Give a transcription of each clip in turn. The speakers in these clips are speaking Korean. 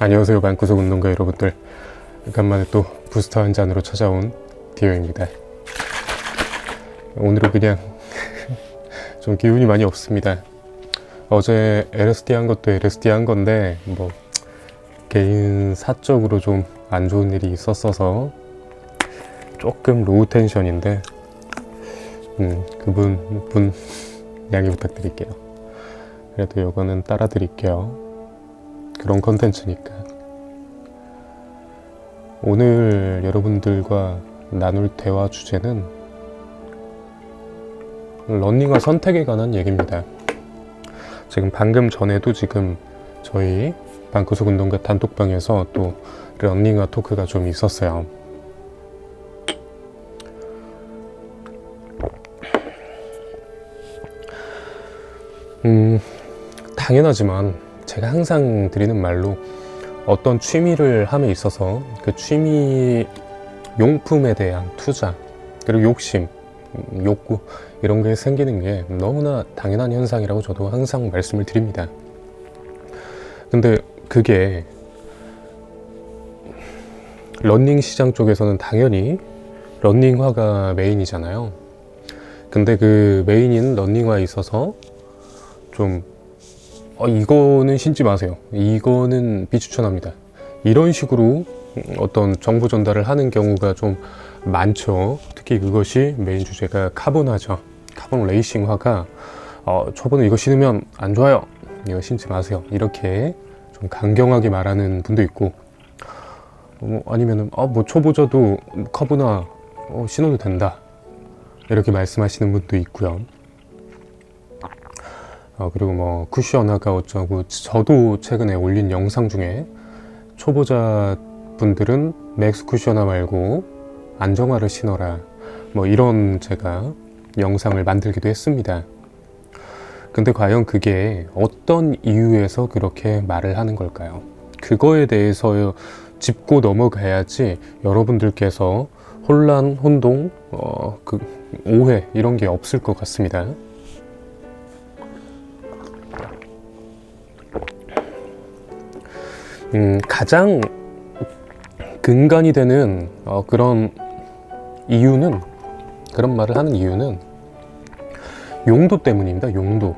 안녕하세요 방구석 운동가 여러분들. 오간만에 또 부스터 한 잔으로 찾아온 디오입니다. 오늘은 그냥 좀 기운이 많이 없습니다. 어제 LSD 한 것도 LSD 한 건데 뭐 개인 사적으로 좀 안 좋은 일이 있었어서 조금 로우 텐션인데 음, 그분 분 양해 부탁드릴게요. 그래도 이거는 따라 드릴게요 그런 컨텐츠니까. 오늘 여러분들과 나눌 대화 주제는 런닝화 선택에 관한 얘기입니다. 지금 방금 전에도 지금 저희 방구석 운동가 단톡방에서 또 런닝화 토크가 좀 있었어요. 음, 당연하지만 제가 항상 드리는 말로 어떤 취미를 함에 있어서 그 취미 용품에 대한 투자 그리고 욕심 음, 욕구 이런 게 생기는 게 너무나 당연한 현상이라고 저도 항상 말씀을 드립니다. 근데 그게 런닝 시장 쪽에서는 당연히 런닝화가 메인이잖아요. 근데 그 메인인 런닝화에 있어서 좀 어, 이거는 신지 마세요. 이거는 비추천합니다. 이런 식으로 어떤 정보 전달을 하는 경우가 좀 많죠. 특히 그것이 메인 주제가 카본화죠. 카본 레이싱화가 어, 초보는 이거 신으면 안 좋아요. 이거 신지 마세요. 이렇게 좀 강경하게 말하는 분도 있고, 뭐 아니면은 아, 뭐 초보자도 카본화 어, 신어도 된다. 이렇게 말씀하시는 분도 있고요. 어, 그리고 뭐 쿠션화가 어쩌고 저도 최근에 올린 영상 중에 초보자 분들은 맥스 쿠션화 말고 안정화를 신어라 뭐 이런 제가 영상을 만들기도 했습니다. 근데 과연 그게 어떤 이유에서 그렇게 말을 하는 걸까요? 그거에 대해서 짚고 넘어가야지 여러분들께서 혼란, 혼동, 어, 그 오해 이런 게 없을 것 같습니다. 음, 가장 근간이 되는 어, 그런 이유는 그런 말을 하는 이유는 용도 때문입니다. 용도.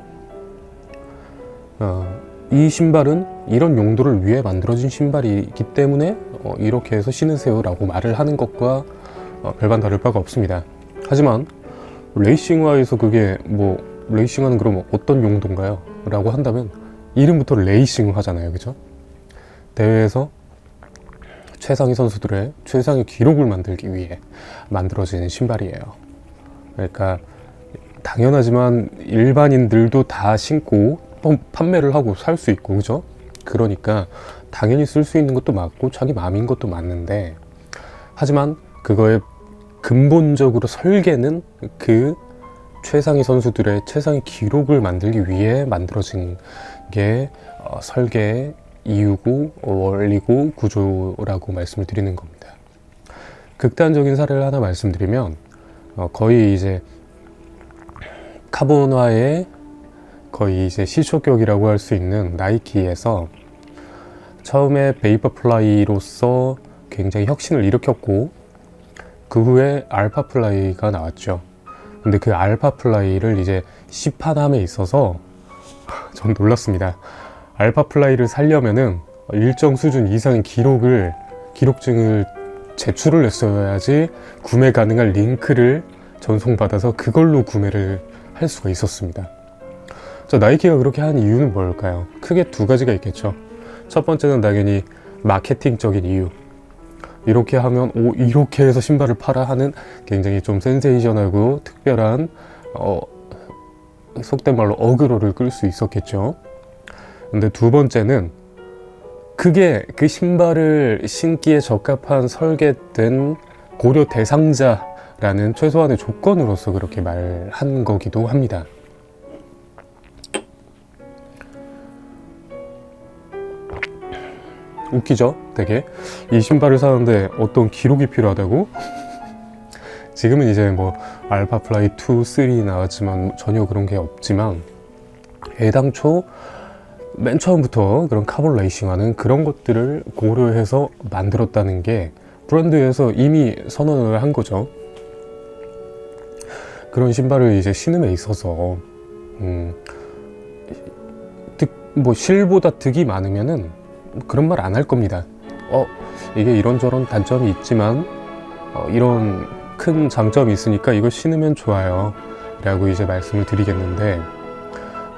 어, 이 신발은 이런 용도를 위해 만들어진 신발이기 때문에 어, 이렇게 해서 신으세요라고 말을 하는 것과 어, 별반 다를 바가 없습니다. 하지만 레이싱화에서 그게 뭐 레이싱화는 그럼 어떤 용도인가요? 라고 한다면 이름부터 레이싱 하잖아요. 그죠? 대회에서 최상위 선수들의 최상위 기록을 만들기 위해 만들어진 신발이에요. 그러니까 당연하지만 일반인들도 다 신고 판매를 하고 살 수 있고 그죠? 그러니까 당연히 쓸 수 있는 것도 맞고 자기 마음인 것도 맞는데 하지만 그거의 근본적으로 설계는 그 최상위 선수들의 최상위 기록을 만들기 위해 만들어진 게 어, 설계 이유고 원리고 구조라고 말씀을 드리는 겁니다. 극단적인 사례를 하나 말씀드리면 어, 거의 이제 카본화의 거의 이제 시초격이라고 할 수 있는 나이키에서 처음에 베이퍼플라이로서 굉장히 혁신을 일으켰고 그 후에 알파플라이가 나왔죠. 근데 그 알파플라이를 이제 시판함에 있어서 전 놀랐습니다. 알파 플라이를 살려면은 일정 수준 이상의 기록을 기록증을 제출을 했어야지 구매 가능한 링크를 전송받아서 그걸로 구매를 할 수가 있었습니다. 자, 나이키가 그렇게 한 이유는 뭘까요? 크게 두 가지가 있겠죠. 첫 번째는 당연히 마케팅적인 이유. 이렇게 하면 오 이렇게 해서 신발을 팔아 하는 굉장히 좀 센세이션하고 특별한 어, 속된 말로 어그로를 끌 수 있었겠죠. 근데 두 번째는 그게 그 신발을 신기에 적합한 설계된 고려 대상자라는 최소한의 조건으로서 그렇게 말한 거기도 합니다. 웃기죠? 되게. 이 신발을 사는데 어떤 기록이 필요하다고? 지금은 이제 뭐 알파 플라이 2, 3 나왔지만 전혀 그런 게 없지만 애당초 맨 처음부터 그런 카본 레이싱화는 그런 것들을 고려해서 만들었다는 게 브랜드에서 이미 선언을 한 거죠. 그런 신발을 이제 신음에 있어서 음, 득, 뭐 실보다 득이 많으면은 그런 말 안 할 겁니다. 어 이게 이런저런 단점이 있지만 어, 이런 큰 장점이 있으니까 이걸 신으면 좋아요. 라고 이제 말씀을 드리겠는데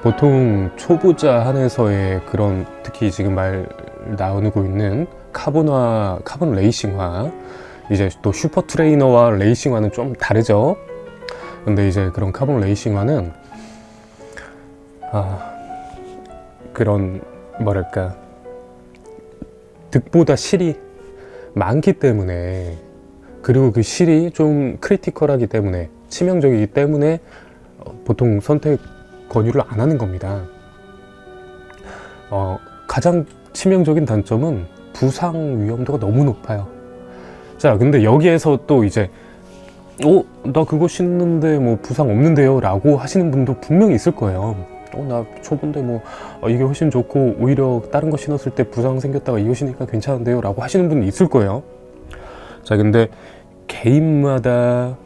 보통 초보자 한에서의 그런 특히 지금 말 나오고 있는 카본화, 카본 레이싱화 이제 또 슈퍼 트레이너와 레이싱화는 좀 다르죠. 근데 이제 그런 카본 레이싱화는 아 그런 뭐랄까 득보다 실이 많기 때문에 그리고 그 실이 좀 크리티컬하기 때문에 치명적이기 때문에 어, 보통 선택 권유를 안 하는 겁니다. 어, 가장 치명적인 단점은 부상 위험도가 너무 높아요. 자, 근데 여기에서 또 이제 어, 나 그거 신는데 뭐 부상 없는데요? 라고 하시는 분도 분명히 있을 거예요. 어, 나 초보인데 뭐 어, 이게 훨씬 좋고 오히려 다른 거 신었을 때 부상 생겼다가 이거 신으니까 괜찮은데요? 라고 하시는 분이 있을 거예요. 자, 근데 개인마다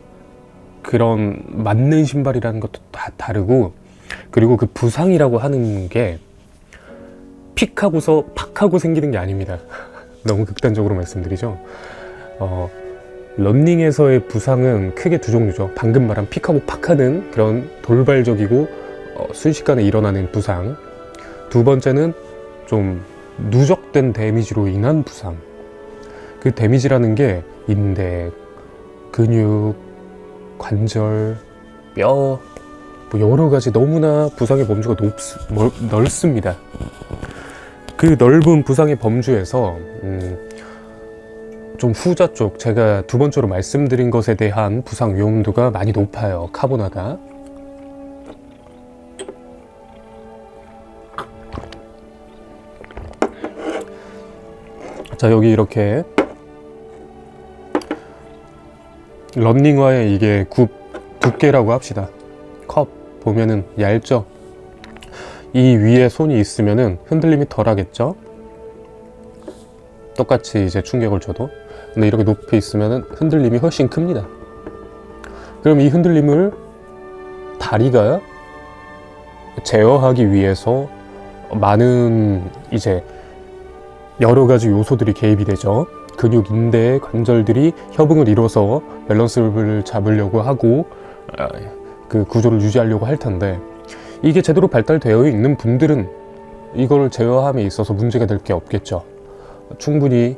그런 맞는 신발이라는 것도 다 다르고 그리고 그 부상이라고 하는 게 픽하고서 팍 하고 생기는 게 아닙니다. 너무 극단적으로 말씀드리죠. 어, 런닝에서의 부상은 크게 두 종류죠. 방금 말한 픽하고 팍 하는 그런 돌발적이고 어, 순식간에 일어나는 부상. 두 번째는 좀 누적된 데미지로 인한 부상. 그 데미지라는 게 인대, 근육, 관절, 뼈, 뭐 여러 가지 너무나 부상의 범주가 높, 멀, 넓습니다. 그 넓은 부상의 범주에서 음, 좀 후자 쪽 제가 두 번째로 말씀드린 것에 대한 부상 위험도가 많이 높아요. 카보나가. 자 여기 이렇게 런닝화의 이게 굽 두께라고 합시다. 컵 보면은 얇죠. 이 위에 손이 있으면은 흔들림이 덜 하겠죠. 똑같이 이제 충격을 줘도. 근데 이렇게 높이 있으면은 흔들림이 훨씬 큽니다. 그럼 이 흔들림을 다리가 제어하기 위해서 많은 이제 여러 가지 요소들이 개입이 되죠. 근육, 인대, 관절들이 협응을 이뤄서 밸런스를 잡으려고 하고 아, 그 구조를 유지하려고 할 텐데 이게 제대로 발달되어 있는 분들은 이걸 제어함에 있어서 문제가 될 게 없겠죠. 충분히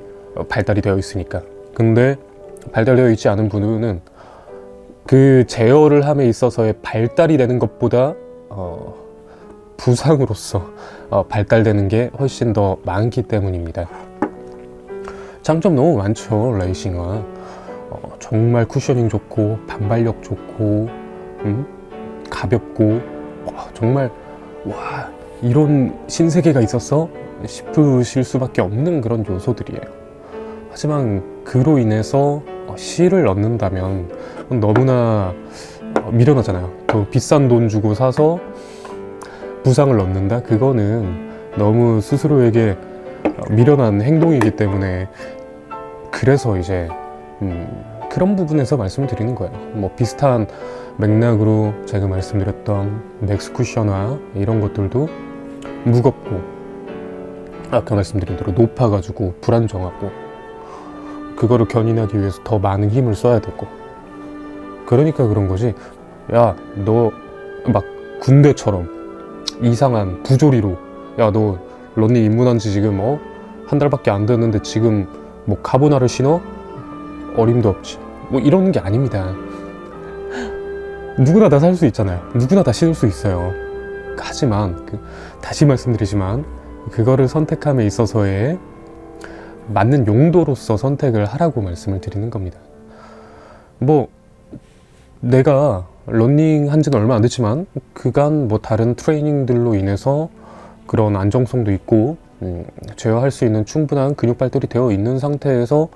발달이 되어 있으니까. 근데 발달되어 있지 않은 분은 그 제어를 함에 있어서의 발달이 되는 것보다 어, 부상으로서 어, 발달되는 게 훨씬 더 많기 때문입니다. 장점 너무 많죠 레이싱은 어, 정말 쿠셔닝 좋고 반발력 좋고 음? 가볍고 와, 정말 와 이런 신세계가 있었어 싶으실 수밖에 없는 그런 요소들이에요 하지만 그로 인해서 어, 실을 넣는다면 너무나 어, 미련하잖아요 더 비싼 돈 주고 사서 부상을 넣는다 그거는 너무 스스로에게 어, 미련한 행동이기 때문에 그래서 이제 음, 그런 부분에서 말씀을 드리는 거예요. 뭐 비슷한 맥락으로 제가 말씀드렸던 맥스 쿠션화 이런 것들도 무겁고 아까 말씀드린 대로 높아가지고 불안정하고 그거를 견인하기 위해서 더 많은 힘을 써야 되고 그러니까 그런 거지 야 너 막 군대처럼 이상한 부조리로 야 너 런닝 입문한 지 지금 어? 한 달밖에 안 됐는데 지금 뭐 카보나를 신어? 어림도 없지. 뭐 이런 게 아닙니다. 누구나 다 살 수 있잖아요. 누구나 다 신을 수 있어요. 하지만 그, 다시 말씀드리지만 그거를 선택함에 있어서의 맞는 용도로서 선택을 하라고 말씀을 드리는 겁니다. 뭐 내가 러닝 한 지는 얼마 안 됐지만 그간 뭐 다른 트레이닝들로 인해서 그런 안정성도 있고 음, 제어할 수 있는 충분한 근육 발달이 되어 있는 상태에서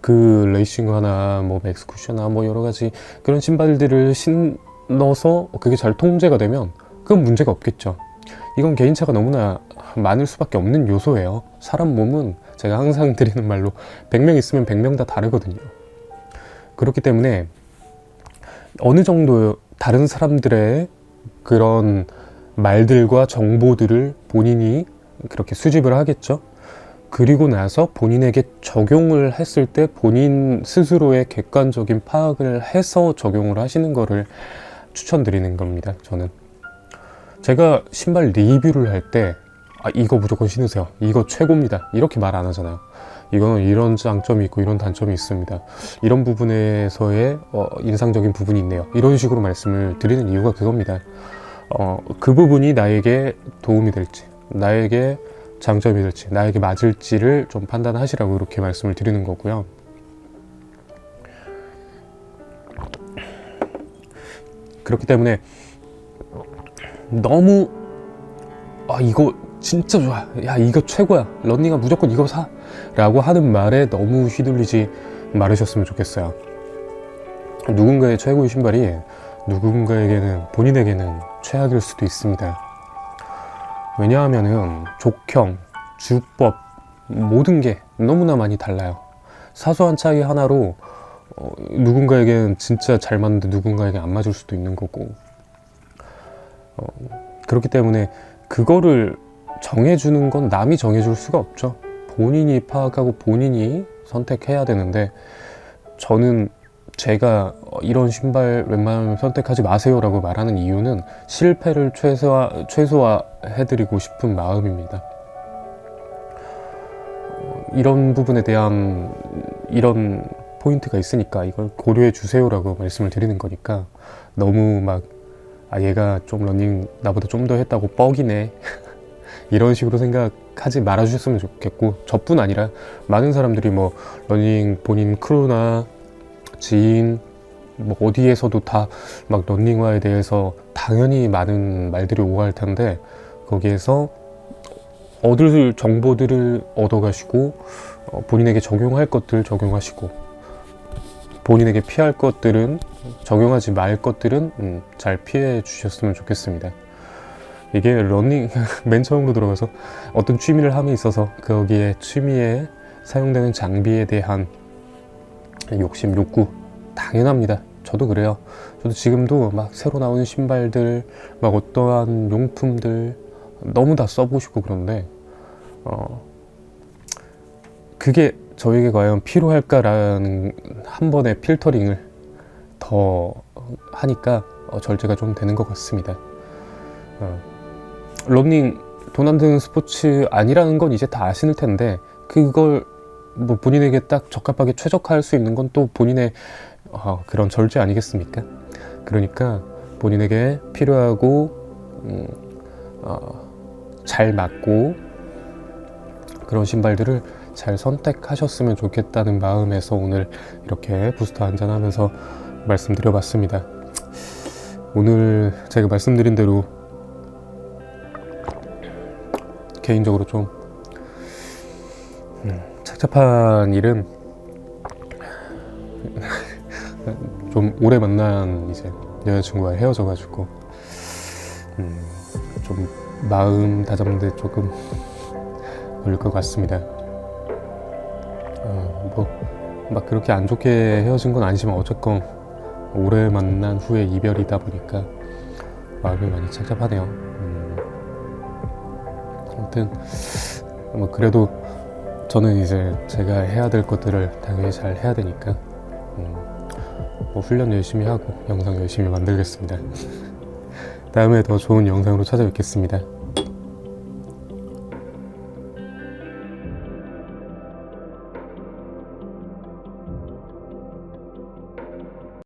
그 레이싱화나 뭐 맥스 쿠션이나 뭐 여러 가지 그런 신발들을 신어서 그게 잘 통제가 되면 그건 문제가 없겠죠. 이건 개인차가 너무나 많을 수밖에 없는 요소예요. 사람 몸은 제가 항상 드리는 말로 100명 있으면 100명 다 다르거든요. 그렇기 때문에 어느 정도 다른 사람들의 그런 말들과 정보들을 본인이 그렇게 수집을 하겠죠. 그리고 나서 본인에게 적용을 했을 때 본인 스스로의 객관적인 파악을 해서 적용을 하시는 거를 추천드리는 겁니다. 저는 제가 신발 리뷰를 할때 아, 이거 무조건 신으세요. 이거 최고입니다. 이렇게 말 안 하잖아요. 이거는 이런 장점이 있고 이런 단점이 있습니다. 이런 부분에서의 어, 인상적인 부분이 있네요. 이런 식으로 말씀을 드리는 이유가 그겁니다. 어, 그 부분이 나에게 도움이 될지, 나에게 장점이 될지, 나에게 맞을지를 좀 판단하시라고 이렇게 말씀을 드리는 거고요. 그렇기 때문에 너무 아 이거 진짜 좋아. 야 이거 최고야. 런닝아 무조건 이거 사. 라고 하는 말에 너무 휘둘리지 말으셨으면 좋겠어요. 누군가의 최고의 신발이 누군가에게는 본인에게는 최악일 수도 있습니다 왜냐하면은 족형 주법 모든 게 너무나 많이 달라요 사소한 차이 하나로 어, 누군가에게는 진짜 잘 맞는데 누군가에게 안 맞을 수도 있는 거고 어, 그렇기 때문에 그거를 정해주는 건 남이 정해줄 수가 없죠. 본인이 파악하고 본인이 선택해야 되는데 저는 제가 어, 이런 신발 웬만하면 선택하지 마세요라고 말하는 이유는 실패를 최소화, 최소화해드리고 싶은 마음입니다. 어, 이런 부분에 대한 이런 포인트가 있으니까 이걸 고려해 주세요라고 말씀을 드리는 거니까 너무 막 아 얘가 좀 러닝 나보다 좀 더 했다고 뻑이네 이런 식으로 생각하지 말아 주셨으면 좋겠고 저뿐 아니라 많은 사람들이 뭐 러닝 본인 크루나 지인 뭐 어디에서도 다막 러닝화에 대해서 당연히 많은 말들이 오갈 텐데 거기에서 얻을 정보들을 얻어가시고 어, 본인에게 적용할 것들 적용하시고 본인에게 피할 것들은 적용하지 말 것들은 음, 잘 피해 주셨으면 좋겠습니다. 이게 러닝 맨 처음으로 들어가서 어떤 취미를 함에 있어서 거기에 취미에 사용되는 장비에 대한 욕심, 욕구 당연합니다. 저도 그래요. 저도 지금도 막 새로 나오는 신발들, 막 어떠한 용품들 너무 다 써보시고 그런데 어 그게 저에게 과연 필요할까라는 한 번의 필터링을 더 하니까 어, 절제가 좀 되는 것 같습니다. 어, 러닝 드는 스포츠 아니라는 건 이제 다 아시는 텐데 그걸 뭐 본인에게 딱 적합하게 최적화할 수 있는 건 또 본인의 어, 그런 절제 아니겠습니까? 그러니까 본인에게 필요하고 음, 어, 잘 맞고 그런 신발들을 잘 선택하셨으면 좋겠다는 마음에서 오늘 이렇게 부스터 한잔하면서 말씀드려봤습니다. 오늘 제가 말씀드린 대로 개인적으로 좀 음, 착잡한 일은 좀 오래 만난 이제 여자친구와 헤어져가지고 음, 좀 마음 다잡는데 조금 걸릴 것 같습니다. 어, 뭐막 그렇게 안 좋게 헤어진 건 아니지만 어쨌건 오래 만난 후에 이별이다 보니까 마음이 많이 착잡하네요. 음, 아무튼 뭐 그래도 저는 이제 제가 해야 될 것들을 당연히 잘 해야 되니까 음, 뭐 훈련 열심히 하고 영상 열심히 만들겠습니다. 다음에 더 좋은 영상으로 찾아뵙겠습니다.